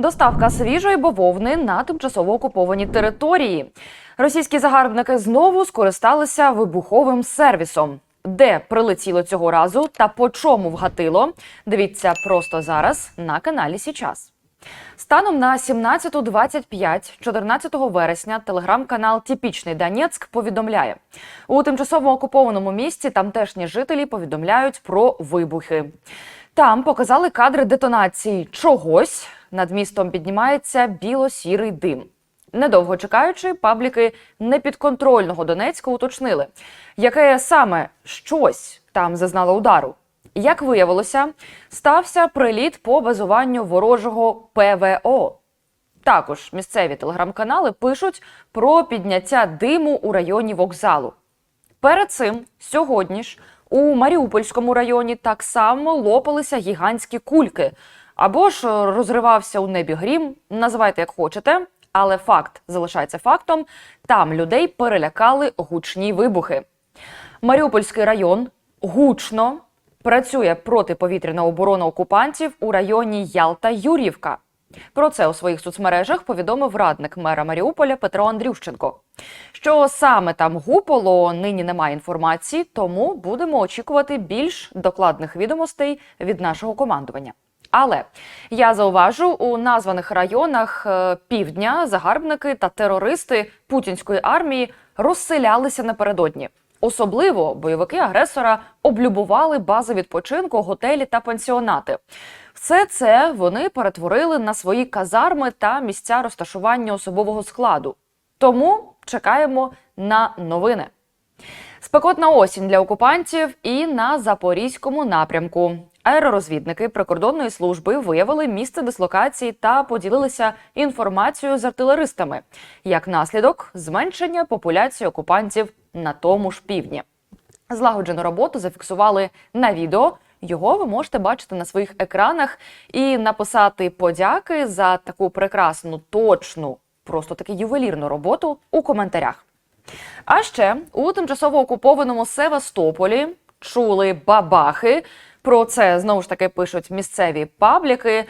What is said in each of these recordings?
Доставка свіжої бавовни на тимчасово окуповані території. Російські загарбники знову скористалися вибуховим сервісом. Де прилетіло цього разу та по чому вгатило? Дивіться просто зараз на каналі Січас. Станом на 17.25 14 вересня телеграм-канал Тіпічний Донецьк повідомляє у тимчасово окупованому місті тамтешні жителі повідомляють про вибухи. Там показали кадри детонації чогось. Над містом піднімається біло-сірий дим. Недовго чекаючи, пабліки непідконтрольного Донецька уточнили, яке саме щось там зазнало удару. Як виявилося, стався приліт по базуванню ворожого ПВО. Також місцеві телеграм-канали пишуть про підняття диму у районі вокзалу. Перед цим сьогодні ж у Маріупольському районі так само лопалися гігантські кульки. Або ж розривався у небі грім, називайте як хочете, але факт залишається фактом: там людей перелякали гучні вибухи. Маріупольський район гучно працює протиповітряна оборона окупантів у районі Ялта-Юрівка. Про це у своїх соцмережах повідомив радник мера Маріуполя Петро Андрющенко. Що саме там гупало, нині немає інформації, тому будемо очікувати більш докладних відомостей від нашого командування. Але я зауважу, у названих районах е, півдня загарбники та терористи путінської армії розселялися напередодні. Особливо бойовики агресора облюбували бази відпочинку, готелі та пансіонати. Все це вони перетворили на свої казарми та місця розташування особового складу. Тому чекаємо на новини. Спекотна осінь для окупантів і на запорізькому напрямку. Аеророзвідники прикордонної служби виявили місце дислокації та поділилися інформацією з артилеристами. Як наслідок, зменшення популяції окупантів на тому ж півдні. Злагоджену роботу зафіксували на відео. Його ви можете бачити на своїх екранах і написати подяки за таку прекрасну, точну, просто таки ювелірну роботу у коментарях. А ще у тимчасово окупованому Севастополі чули бабахи. Про це знову ж таки пишуть місцеві пабліки.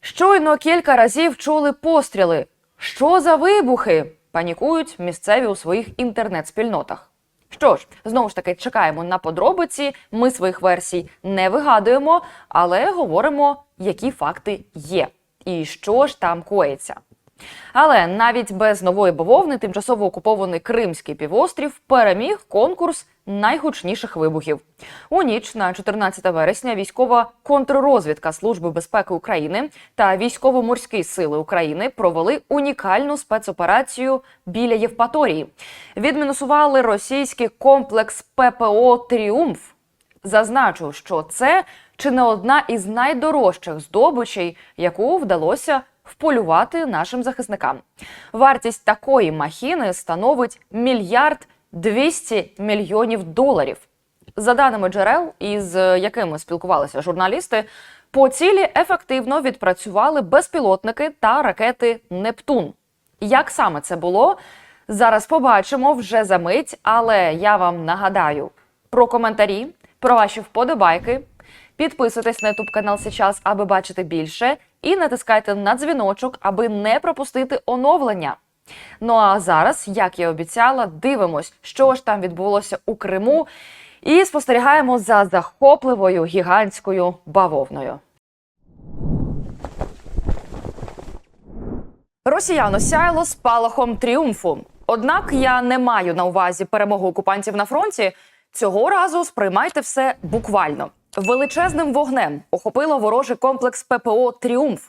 Щойно кілька разів чули постріли. Що за вибухи? Панікують місцеві у своїх інтернет-спільнотах. Що ж, знову ж таки, чекаємо на подробиці. Ми своїх версій не вигадуємо, але говоримо, які факти є і що ж там коїться. Але навіть без нової бавовни тимчасово окупований Кримський півострів переміг конкурс найгучніших вибухів. У ніч на 14 вересня військова контррозвідка Служби безпеки України та військово-морські сили України провели унікальну спецоперацію біля Євпаторії. Відмінусували російський комплекс ППО Тріумф. Зазначу, що це чи не одна із найдорожчих здобичей, яку вдалося вполювати нашим захисникам. Вартість такої махіни становить мільярд 200 мільйонів доларів. За даними джерел, із якими спілкувалися журналісти, по цілі ефективно відпрацювали безпілотники та ракети Нептун. Як саме це було? Зараз побачимо вже за мить, але я вам нагадаю про коментарі, про ваші вподобайки. Підписуйтесь на YouTube канал сейчас, аби бачити більше, і натискайте на дзвіночок, аби не пропустити оновлення. Ну а зараз, як я обіцяла, дивимось, що ж там відбулося у Криму, і спостерігаємо за захопливою гігантською бавовною. Росіян осяяло спалахом тріумфу. Однак я не маю на увазі перемогу окупантів на фронті. Цього разу сприймайте все буквально. Величезним вогнем охопило ворожий комплекс ППО Тріумф.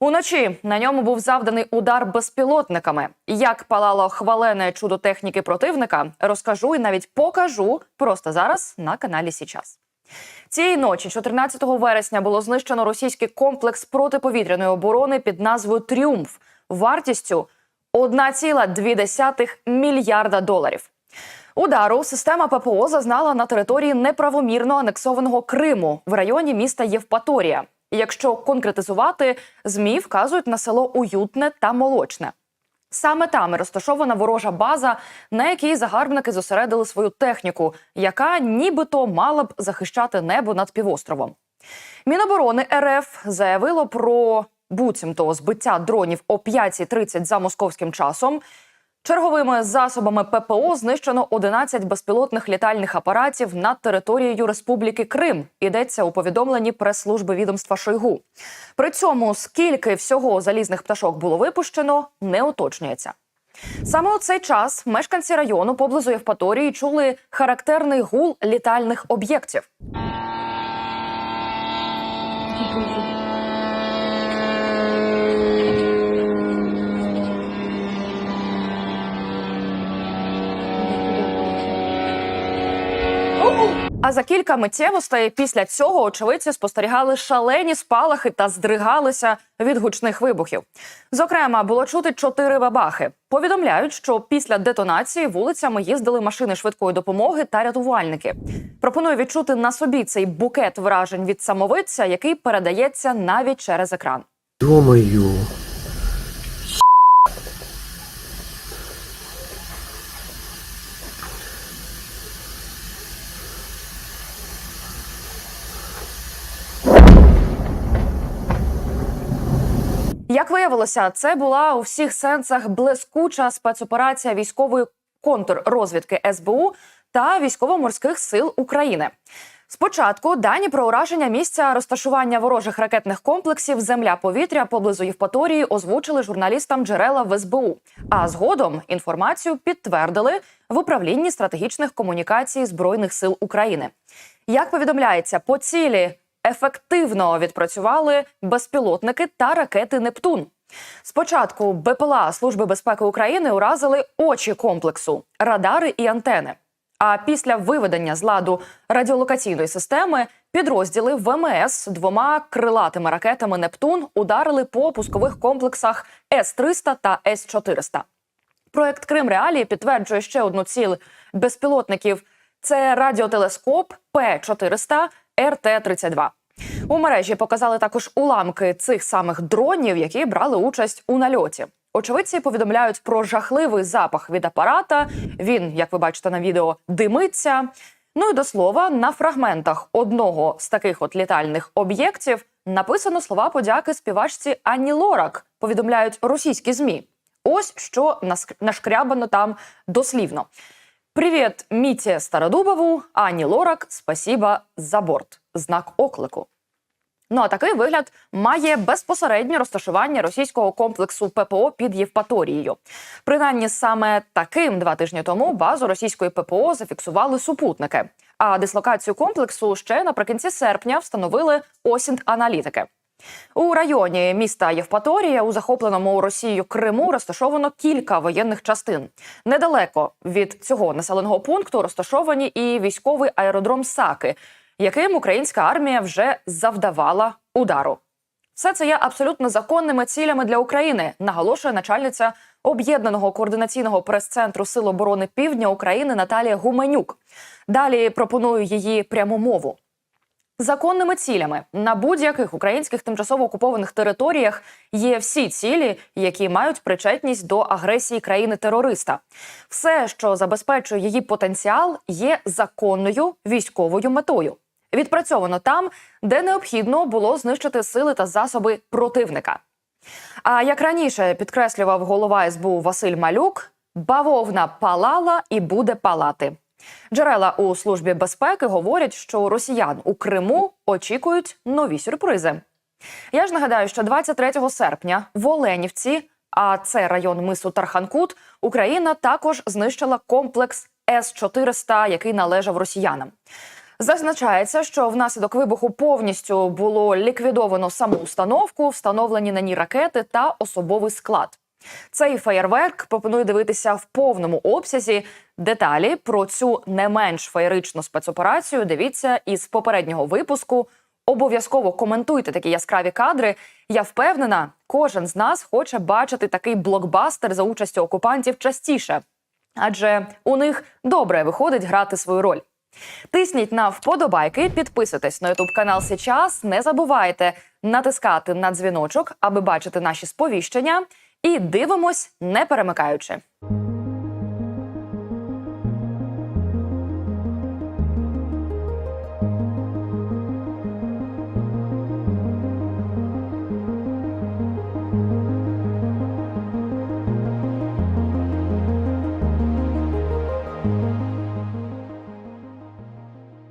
Уночі на ньому був завданий удар безпілотниками. Як палало хвалене чудо техніки противника, розкажу і навіть покажу просто зараз на каналі Січас. Цієї ночі, 14 вересня, було знищено російський комплекс протиповітряної оборони під назвою Тріумф вартістю 1,2 мільярда доларів. Удару система ППО зазнала на території неправомірно анексованого Криму в районі міста Євпаторія. І Якщо конкретизувати, змі вказують на село Уютне та Молочне. Саме там розташована ворожа база, на якій загарбники зосередили свою техніку, яка нібито мала б захищати небо над півостровом. Міноборони РФ заявило про буцімто збиття дронів о 5.30 за московським часом. Черговими засобами ППО знищено 11 безпілотних літальних апаратів над територією Республіки Крим. Йдеться у повідомленні прес-служби відомства Шойгу. При цьому скільки всього залізних пташок було випущено, не уточнюється. Саме у цей час мешканці району поблизу Євпаторії чули характерний гул літальних об'єктів. А за кілька миттєвостей після цього очевидці спостерігали шалені спалахи та здригалися від гучних вибухів. Зокрема, було чути чотири бабахи. Повідомляють, що після детонації вулицями їздили машини швидкої допомоги та рятувальники. Пропоную відчути на собі цей букет вражень від самовидця, який передається навіть через екран. Ё-моё. Як виявилося, це була у всіх сенсах блискуча спецоперація військової контррозвідки СБУ та військово-морських сил України. Спочатку дані про ураження місця розташування ворожих ракетних комплексів Земля-повітря поблизу Євпаторії озвучили журналістам джерела в СБУ. А згодом інформацію підтвердили в управлінні стратегічних комунікацій Збройних сил України. Як повідомляється, по цілі ефективно відпрацювали безпілотники та ракети Нептун. Спочатку БПЛА Служби безпеки України уразили очі комплексу, радари і антени. А після виведення з ладу радіолокаційної системи підрозділи ВМС двома крилатими ракетами Нептун ударили по пускових комплексах С-300 та С-400. Проект Крим Реалії підтверджує ще одну ціль безпілотників: це радіотелескоп П-400 РТ-32. У мережі показали також уламки цих самих дронів, які брали участь у нальоті. Очевидці повідомляють про жахливий запах від апарата. Він, як ви бачите на відео, димиться. Ну і до слова, на фрагментах одного з таких от літальних об'єктів написано слова подяки співачці Анні Лорак. Повідомляють російські змі. Ось що нашкрябано там дослівно. Привіт, Міті Стародубову, Ані Лорак, спасіба за борт. Знак оклику. Ну а такий вигляд має безпосереднє розташування російського комплексу ППО під Євпаторією. Принаймні, саме таким два тижні тому базу російської ППО зафіксували супутники. А дислокацію комплексу ще наприкінці серпня встановили осінт аналітики. У районі міста Євпаторія у захопленому Росією Криму розташовано кілька воєнних частин. Недалеко від цього населеного пункту розташовані і військовий аеродром Саки, яким українська армія вже завдавала удару. Все це є абсолютно законними цілями для України, наголошує начальниця об'єднаного координаційного прес-центру Сил оборони Півдня України Наталія Гуменюк. Далі пропоную її пряму мову. Законними цілями на будь-яких українських тимчасово окупованих територіях є всі цілі, які мають причетність до агресії країни-терориста. Все, що забезпечує її потенціал, є законною військовою метою. Відпрацьовано там, де необхідно було знищити сили та засоби противника. А як раніше підкреслював голова СБУ Василь Малюк, бавовна палала і буде палати. Джерела у службі безпеки говорять, що росіян у Криму очікують нові сюрпризи. Я ж нагадаю, що 23 серпня в Оленівці, а це район мису Тарханкут, Україна також знищила комплекс С-400, який належав росіянам. Зазначається, що внаслідок вибуху повністю було ліквідовано саму установку, встановлені на ній ракети та особовий склад. Цей феєрверк пропоную дивитися в повному обсязі. Деталі про цю не менш феєричну спецоперацію дивіться із попереднього випуску. Обов'язково коментуйте такі яскраві кадри. Я впевнена, кожен з нас хоче бачити такий блокбастер за участю окупантів частіше, адже у них добре виходить грати свою роль. Тисніть на вподобайки, підписуйтесь на ютуб канал Сейчас. Не забувайте натискати на дзвіночок, аби бачити наші сповіщення. І дивимось, не перемикаючи.